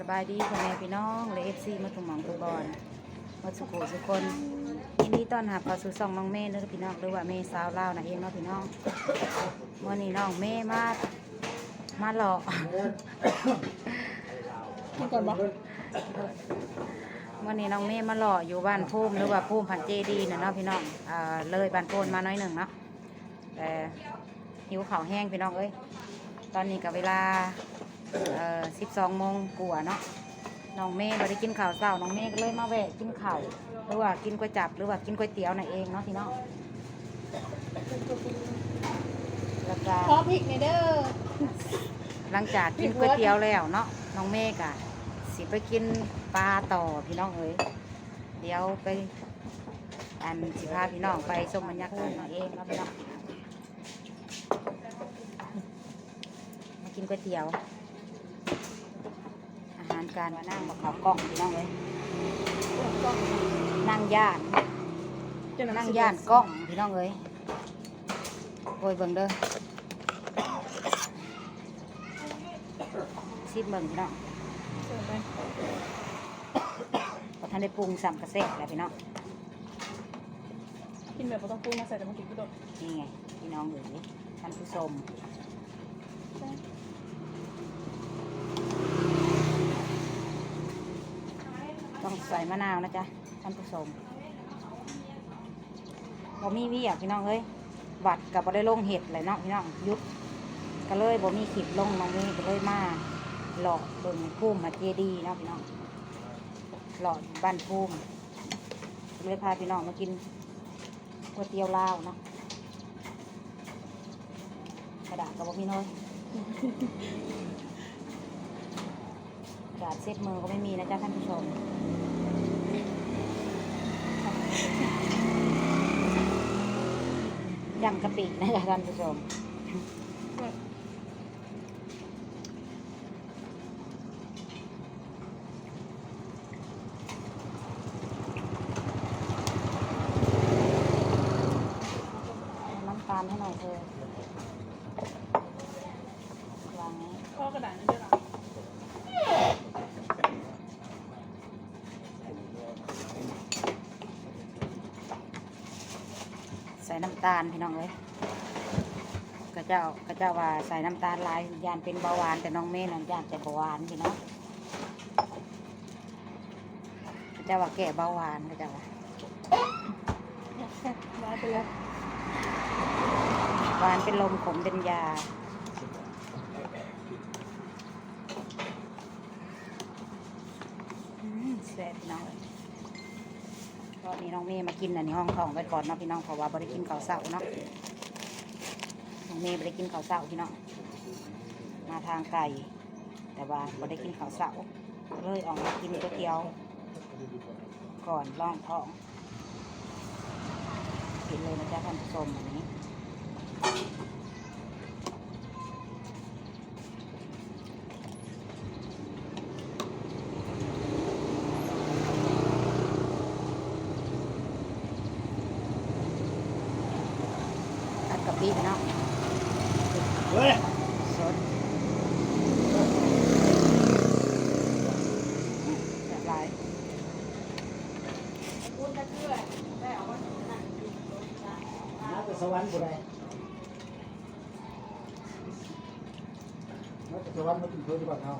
สบายดีพ่อแม่พี่น้องและเอฟซีมาถุงหมองตุบอลมาสุโขสุคนยินดีต้อนรับเข้าสู่ซองน้องเมย์เด้อพี่น้องหรือว่าเมย์สาวลาวนะเองเนาะพี่น้องเมื่อนี้น้องเมย์มามาหลอกกินก่อนบ่วันนี้น้องเมย์มาหล่ออยู่บ้านพุ่มหรือว่าพุ่มพันเจดีนะเนาะพี่น้องอ่าเลยบ้านโพนมาน้อยหนึ่งเนาะแต่หิวข้าวแห้งพี่น้องเอ้ยตอนนี้กับเวลา เอ่อสิบสองโมงกว่าเนาะน้องเมย์เราได้กินข้าวเช้าน้องเมย์ก็เลยมาแวะกินข้าวหรือว่ากินก๋วยจับหรือว่ากินก๋วยเตี๋ยวนั่นเองเนาะพี่น้องแล้วก็ขอพริกในอยเด้อหลังจากกินก๋วยเตี๋ยวแล้วเนาะน้องเมฆอะสิไปกินปลาต่อพี่น้องเอ้ยเดี๋ยวไป อันสิพาพี่น้องไปชมบรรยากาศเอาเองเนาะพี่น้องมากินก๋วยเตี๋ยวอาหารการมานั่งมาเขากล้องพี่น้องเอ้ยนั่งย่านนั่งย่านกล้องพี่น้องเอ้ยโอ้ยเบิ่งเด้อซิบเบิ่งพี่น้องเสิร์ฟไปพอท่านได้ปรุงสัมกระเซ็แล้วพี่น้องกินแบบบ่ต้องปรุงมาใส่แต่มากินก็โดดนี่ไงพี่น้องเอ๋ยท่านผู้ชมต้อง ใส่มะนาวนะจ๊ะท่านผู้ชมบ่มีเวียกพี่น้องเอ้ยบัตรกับบ่ได้ลงเห็ดเลยเนาะพี่น้องยุดก็เลยบ่มีขีดลงน้องนี่ก็เลยมาหลอกเบิ่งพุ่มมาเจดีย์เนาะพี่น้องหลอดบ้านพุ่มเลยพาพี่น้องมากินก๋วยเตี๋ยวลาวเนาะกระดาษกับบ่มีน้อย กาดาษเซ็ตมือก็ไม่มีนะจ๊ะท่านผู้ชมยำกะปินะจ๊ะท่านผู้ชม น้ำตาลให้หน่อยเธอวางนี้ ข้อกระดาษในอยเด้อล่ะ ใส่ น้ำตาลพี่น้องเลยกระเจ้ากระเจ้าว่าใส่น้ำตาลลายยานเป็นเบาหวานแต่น้องเมย์นั่นยานแต่เบาหวานพี่น้องกระเจ้าว่าแก่เบาหวานกระเจ้าว่ามาไปเลยหวานเป็นลมขมเป็นยาแซ่บน้อย ตอนนี้น้องเมย์มากินอันนี้ห้องทองไปก่อนเนาะพี่น้องเพราะว่าบริกินข้าวเสาเนาะน้องเมย์บริกินข้าวเสาพี่น้องมาทางไก่แต่ว่าบริกินข้าวเสาเลยออกมากินก๋วยเตี๋ยว ก่อนล่องท้องกินเลยนะจ๊ะท่านผู้ชมอันนี้ ตัดกะปิเนาะ เฮ้ย สดแบบไร มาแต่ส วรรค์ผู้ใดมาแต่สวรรค์มาถึงเพื่อนดีกว่าเขา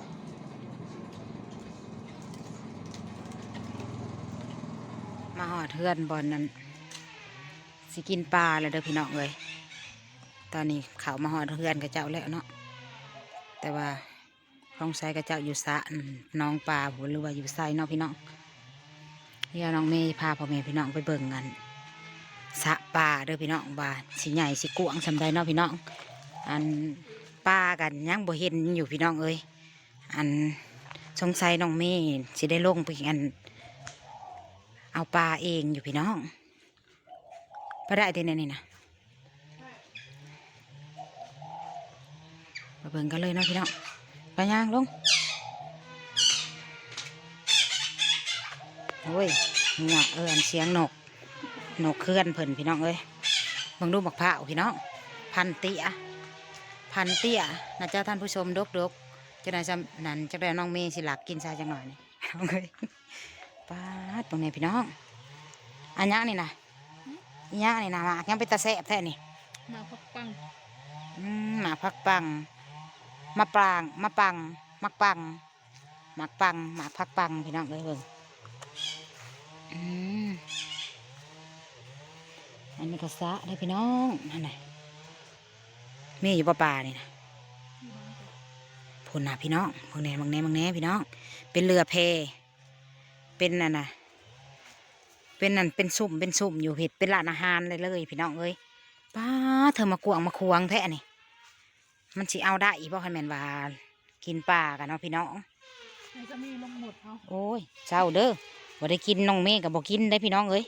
มาหอดเทือนบอลนั้นสิกินปลาเลยเด้อพี่น้องเลยตอนนี้เขามาหอดเทือนกับเจ้าแล้วเนาะแต่ว่าลองใส่กับเจ้าอยู่สระน้องปลาผมหรือว่าอยู่ไซเนาะพี่น้องเดี๋ยวน้องเมย์พาพ่อแม่พี่น้องไปเบิ่งกัน สะปลาเด้อพี่น้องว่าสิใหญ่สิกวางสำใดเนาะพี่น้องอันปลากันยังบ่เห็นอยู่พี่น้องเอ้ยอันสงสัยน้องเมย์สิได้ลงไปอัน เอาปลาเองอยู่พี่น้องไปได้ที่ไหนนี่นะมาเบิ่งกันเลยเนาะพี่น้องไปย่างลงโอ้ยหัวเอออันเสียงนก นกเคลื่อนเพิ่นพี่น้องเอ้ยเบิ่งดูบักผ้าวพี่น้องพันเตี้ยพันเตี้ยนะเจ้าท่านผู้ชมดกดกจะได้จำนั้นจะได้น้องเมย์สิหลักกินซาจังหน่อยนี่เอาเลยป้าดตรงนี้พี่น้องอันยังนี่นะอันยังนี่นะหมากยังเป็นตาแสบแท้นี่มาพักปังอืมหมากพักปังมะปรางมะปังมักปังหมากปังหมากพักปังพี่น้องเลยเบิ่งอืม อันนี้ก็สะได้พี่น้องนั่นไงมีอยู่ปลาปลานี่นะพูนนะพี่น้องพวกแน่บางแน่บางแน่พี่น้อง เป็นเรือเพ เป็นนั่นน่ะเป็นนั่นเป็นสุ่มเป็นสุ่มอยู่เห็ดเป็นร้านอาหารเลยเลยพี่น้องเอ้ยป้าเธอมากวางมาควงแท้นี่มันสิเอาได้อีบ่ให้แม่นว่ากินปลากันเนาะพี่น้องไอ้จะมีลงหมดเอาโอ้ยเจ้าเด้อบ่ได้กินน้องเมฆกับบ่กินได้พี่น้องเอ้ย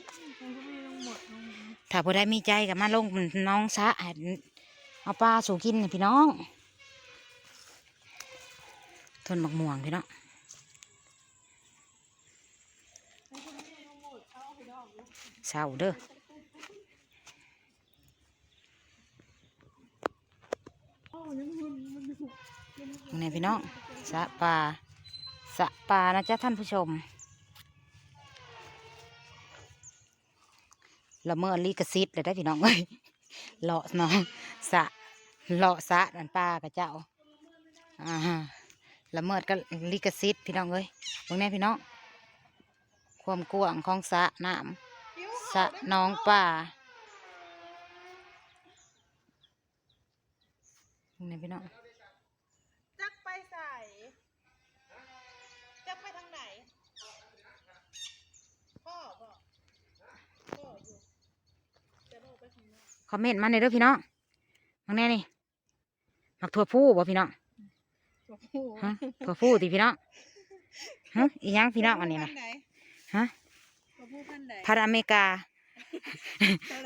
ถ้าบ่ได้มีใจกับมาลงน้องซะเอาปลาสู่กินนี่พี่น้อง ทนหมักม่วงพี่น้องเอาไปดอกเลยเศร้าเด้ออ้าวยังมันมันอยู่นี่พี่น้องสะปลาสะปลานะจ๊ะท่านผู้ชม ละเมอลีกระซิดเลยได้พี่น้องเอ้ยเลาะเนาะสะเลาะสะนั่นปลากับเจ้าอ่าละเมิดก็ลิกซิตพี่น้องเอ้ยตรงนี้พี่น้องความกว้างของสะน้ำสะน้องป่าตรงนี้พี่น้อง จักไปใส่จักไปทางไหนพ่อพ่อพ่ออยู่จะโทรไปทางไหน ค อมเมนต์มาในอยเด้อพี่น้องตรงนี้นี่มักถั่วผู้บ่พี่น้องตัวผู้ฮะถั่วผู้ติพี่น้องฮะอีหยังพี่น้องอันนี้นะพัไหฮะตัวผู้พันธุ์ไหนพันธุ์อเมริกา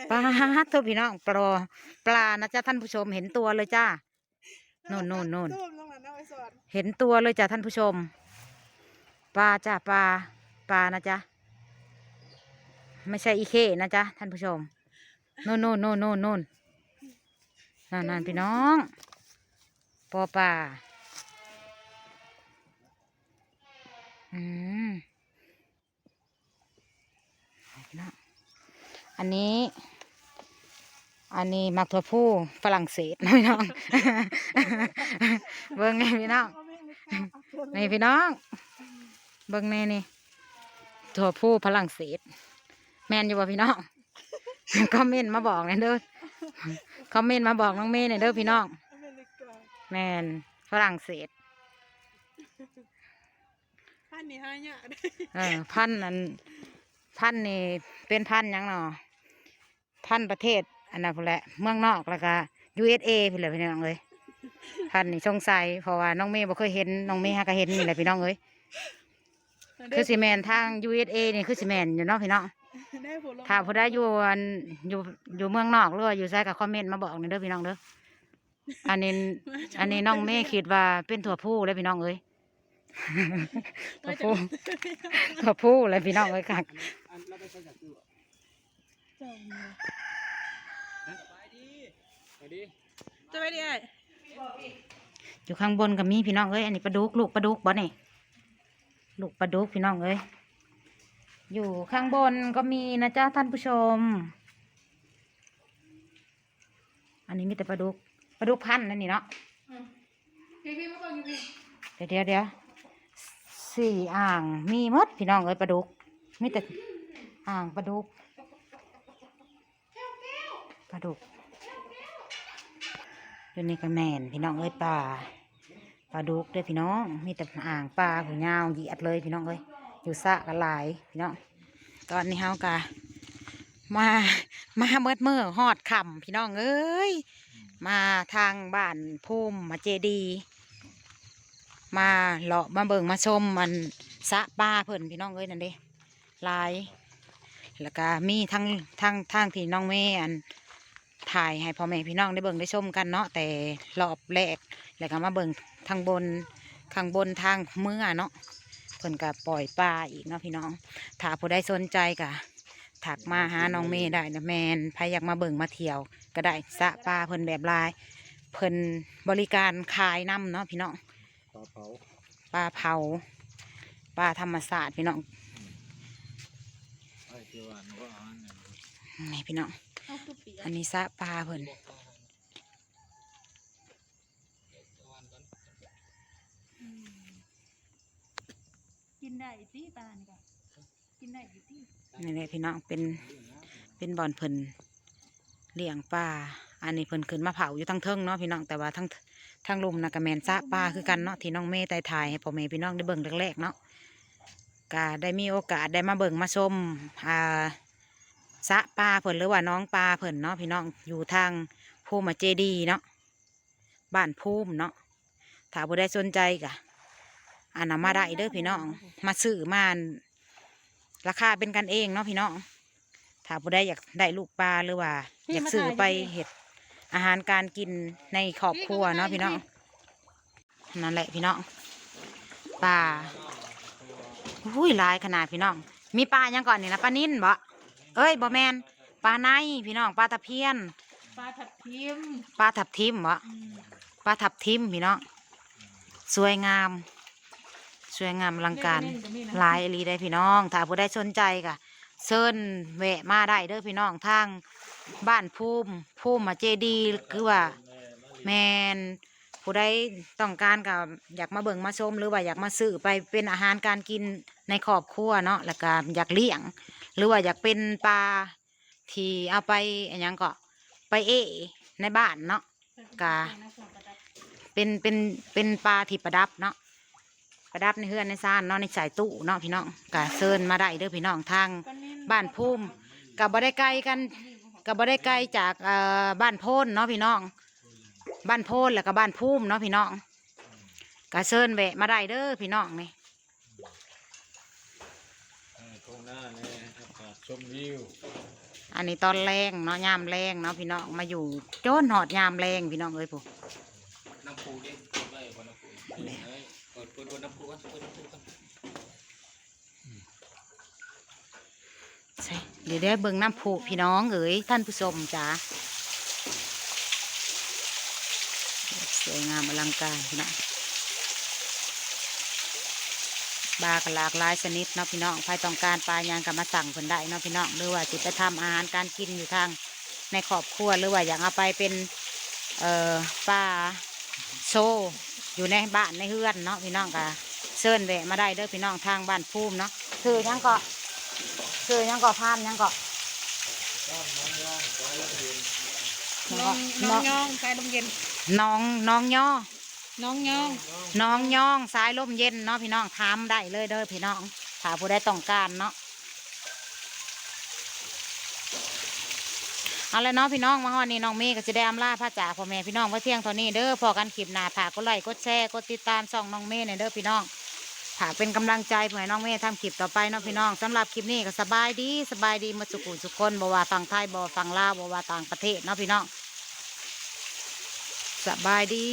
ปลาตัวพี่น้องปลาปลานะจ๊ะท่านผู้ชมเห็นตัวเลยจ้าโน่นโน่นโน่นตุ้มลงมาหน้าไว้สอนเห็นตัวเลยจ้ะท่านผู้ชม ปลาจ้ะปลาปลานะจ๊ะไม่ใช่อีเคนะจ๊ะท่านผู้ชม โน่นโน่นโน่นโน่นโน่นนั่นนั่นพี่น้องปอปลาอืมอันนี้ อันนี้มักถั่วผู้ฝรั่งเศสนะพี่น้อง เบิ่งไงพี่น้องนี่พี่น้อง เบิ่งแน่นี่ถั่วผู้ฝรั่งเศส แมนอยู่ป่ะพี่น้อง คอมเมนต์มาบอกหน่อยเด้อคอมเมนต์มาบอกน้องเมย์หน่อยเด้อพี่น้องอเมริกาแมนฝรั่งเศสพันธุ์นี่ห้าเนี่ยได้เออพันธุ์นั้นพันธุ์นี่เป็นพันธุ์หยังเนาะพันธุ์ประเทศอันนั้นพู้นแหละเมืองนอกแล้วก็ USA พี่นแหละพี่น้องเลยพันธุ์นี่สงสัยเพราะว่าน้องเมย์บ่เคยเห็นน้องเมย์หาก็เห็นนี่แหละพี่น้องเลยคือสิแมนทาง USA นี่คือสิแมนอยู่เนาะพี่น้องได้ผลลง ถ้าผู้ใดอยู่อันอยู่อยู่เมืองนอกหรือว่าอยู่ไสก็คอมเมนต์มาบอกหน่อยเด้อพี่น้องเด้ออันนี้อันนี้น้องเมย์คิดว่าเป็นถั่วผู้เลยพี่น้องเอ้ยถั่วผู้ถั่วผู้เลยพี่น้องเอ้ยค่ะอันเราไปใส่จากตัวเจ้ามีไปดีไปดีจะไปดิไอ้อยู่ข้างบนก็มีพี่น้องเอ้ยอันนี้ปลาดุกลูกปลาดุกบ่นี่ลูกปลาดุกพี่น้องเอ้ย อยู่ข้างบนก็มีนะจ๊ะท่านผู้ชม อันนี้มีแต่ปลาดุกปลาดุกพันธุ์นั่นนี่เนาะพี่พี่มาก่อนพี่เดี๋ยวเดี๋ยวเดี๋ยวสี่อ่างมีหมดพี่น้องเอ้ยปลาดุกมีแต่อ่างปลาดุกปลาดุกอยู่นี่ก็แมนพี่น้องเอ้ยปลาปลาดุกเด้อพี่น้อง มีแต่อ่างปลาหูยาวเหยียดเลยพี่น้องเอ้ย อยู่สะกันหลายพี่น้องตอนนี้เฮากะมามาเมื่อเมื่อหอดคำพี่น้องเอ้ยมาทางบ้านภูมิมาเจดี มาเลาะมาเบิงมาชมมันสะปลาเพิ่นพี่น้องเอ้ยนั่นเด้หลาย แล้วก็มีทั้งทั้งทางที่น้องเมย์อันถ่ายให้พ่อแม่พี่น้องได้เบิ่งได้ชมกันเนาะแต่รอบแรกแล้วก็มาเบิ่งทางบนข้างบนทางเมื่อเนาะ เพิ่นก็ปล่อยปลาอีกเนาะพี่น้องถ้าผู้ใดสนใจก็ถักมาหาน้องเมย์ได้นะแมนใครอยากมาเบิ่งมาเที่ยว ก็ได้สระปลาเพิ่นแบบลาย เพิ่นบริการขายน้ำเนาะพี่น้องลาเผาปลาเผาปลาธรรมศาสตร์พี่น้องไอ้ที่ว่าหนูว่าอ่านเนี่ยนี่พี่น้องเอาคือเปียอันนี้ซะปลาเพิ่น กินได้ที่ปลานี่ก็กินได้อยู่ที่นี่แหละพี่น้องเป็นเป็นบ่อนเพิ่นเลี้ยงปลาอันนี้เพิ่นขึ้นมาเผาอยู่ทั้งเทิงเนาะพี่น้องแต่ว่าทั้งทั้งลุมนะกะแมนซะปลาคือกันเนาะที่น้องเมย์ไต่ถ่ายให้พ่อแม่พี่น้องได้เบิ่งแรกๆเนาะก็ได้มีโอกาสได้มาเบิ่งมาชมอ่าสะปลาเพิ่นหรือว่าน้องปลาเพิ่นเนาะพี่น้องอยู่ทางภูมิเจดีเนาะบ้านภูมิเนาะถ้าผู้ใดสนใจกะ อันนำมาได้เด้อพี่น้อง มาซื้อมาราคาเป็นกันเองเนาะพี่น้อง ถ้าผู้ใดอยากได้ลูกปลาหรือว่า อยากซื้อไปเห็ดอาหารการกินในครอบครัวเนาะพี่น้อง นั่นแหละพี่น้องปลาอุ้ยหลายขนาดพี่น้อง มีปลายังก่อนนี่นะปลานิ่นบ่เอ้ยบ่แมนปลาในพี่น้องปลาตะเพียน ปลาทับทิม ปลาทับทิมบ่อืมปลาทับทิมพี่น้อง สวยงาม สวยงามอลังการเล่นๆก็มีนะหลายอีหลีได้พี่น้อง ถ้าผู้ใดสนใจก็เชิญแวะมาได้เด้อพี่น้องทางบ้านภูมิภูมิมาเจดีคือว่าแมนผู้ใดต้องการกับอยากมาเบิ่งมาชมหรือว่าอยากมาซื้อไปเป็นอาหารการกินในครอบครัวเนาะแล้วก็อยากเลี้ยง หรือว่าอยากเป็นปลาที่เอาไปอนยังก็ไปเอะในบ้านเนาะกะเป็นเป็นเป็นปลาที่ประดับเนาะ ประดับในเฮือนในซ่านเนาะในสายตู้เนาะพี่น้องกะเซินมาได้เด้อพี่น้องทางบ้านภูมิกับบ่ได้ไกลกันกับบ่ได้ไกลจากเอ่อบ้านโพนเนาะพี่น้อง บ้านโพนแล้วก็บ้านภูมิเนาะพี่น้องกะเซินแวะมาได้เด้อพี่น้องนี่เออตรงหน้าเนี่ยอากาศชมวิวอันนี้ตอนแรงเนาะยามแรงเนาะพี่น้องมาอยู่โจนหอดยามแรงพี่น้องเอ้ยผู้น้ำปูดิเปิดเปิดบนน้ำพุกันเปิดน้ำพุกันเดี๋ยวได้เบิ่งน้ำผูพี่น้องเอ๋ยท่านผู้ชมจ้าสวยงามอลังการน้องปลากหลากหลายชนิดเนาะพี่น้องใครต้องการปลายังก็มาสั่งเพิ่นได้เนาะพี่น้องหรือว่าจิไปทำอาหารการกินอยู่ทางในครอบครัวหรือว่าอยากเอาไปเป็นเอ่อปลาโซ อยู่ในบ้านในเฮือนเนาะพี่น้องก็เชิญแวะมาได้เด้อพี่น้องทางบ้านภูมิเนาะคือยังก็คือยังก็พามยังก็น้องน้องย่องสายลมเย็นน้องน้องย่อน้องย่องน้องย่องสายลมเย็นเนาะพี่น้องถามได้เลยเด้อพี่น้องถ้าผู้ใดต้องการเนาะ เอาละเนาะพี่น้องมาฮอดนี่น้องเมย์ก็จะได้อำลาพระจ่าพ่อแม่พี่น้องไว้เที่ยงเท่านี้เด้อพอกันคลิปหน้าผากกดไลค์กดแชร์กดติดตามช่องน้องเมย์เนี่ยเด้อพี่น้องผากเป็นกำลังใจเพื่อให้น้องเมย์ทำคลิปต่อไปเนาะพี่น้องสำหรับคลิปนี้ก็สบายดีสบายดีหมาสุขุสุขคนบ่ว่าฝั่งไทยบ่ว่าฝั่งลาวบ่ว่าต่างประเทศเนาะพี่น้องสบายดี